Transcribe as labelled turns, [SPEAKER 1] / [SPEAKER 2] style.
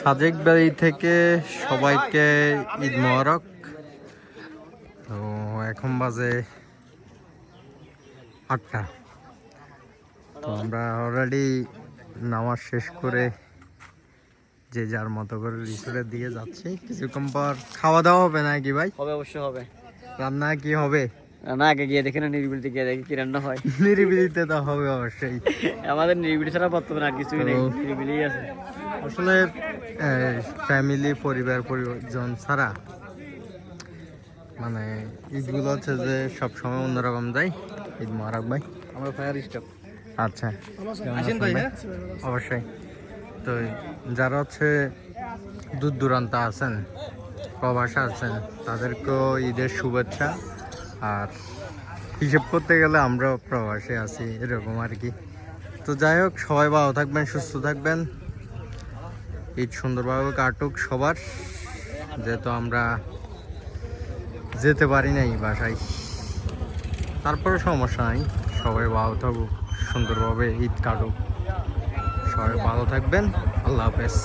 [SPEAKER 1] সাজেক বাড়ি থেকে সবাইকে ঈদ মোবারক। তো এখন বাজে আটটা। তো আমরা অলরেডি নামাজ শেষ করে যে যার মতো করে রিসোর্টের দিকে যাচ্ছি। কিছুক্ষণ পর খাওয়া দাওয়া হবে নাকি ভাই?
[SPEAKER 2] হবে অবশ্যই হবে।
[SPEAKER 1] রান্না কি হবে?
[SPEAKER 2] না আগে গিয়ে দেখে না নিরিবিলিতে গিয়ে দেখি কি রান্না হয়।
[SPEAKER 1] নিরিবিলিতে তো হবে অবশ্যই।
[SPEAKER 2] আমাদের নিরিবিলি ছাড়া বর্তমানে আর কিছুই নেই নিরিবিলি আছে।
[SPEAKER 1] আসলে ফ্যামিলি পরিবার পরিজন ছাড়া মানে ঈদগুলো হচ্ছে যে সব সময় অন্যরকম যায় ঈদ মোবারক ভাই।
[SPEAKER 2] আমরা ফায়ার স্টাফ
[SPEAKER 1] আচ্ছা?
[SPEAKER 2] হ্যাঁ?
[SPEAKER 1] অবশ্যই। তো যারা হচ্ছে দূর দূরান্ত আছেন প্রবাসে আছেন তাদেরকেও ঈদের শুভেচ্ছা। আর হিসেব করতে গেলে আমরাও প্রবাসে আছি, এরকম আর কি। তো যাই হোক, সবাই ভালো থাকবেন, সুস্থ থাকবেন। ঈদ সুন্দরভাবে কাটুক সবার, যেহেতু আমরা যেতে পারি নাই বাসায়। তারপরে সমস্যা নাই, সবাই ভালো থাকুক, সুন্দরভাবে ঈদ কাটুক। সবাই ভালো থাকবেন, আল্লাহ হাফেজ।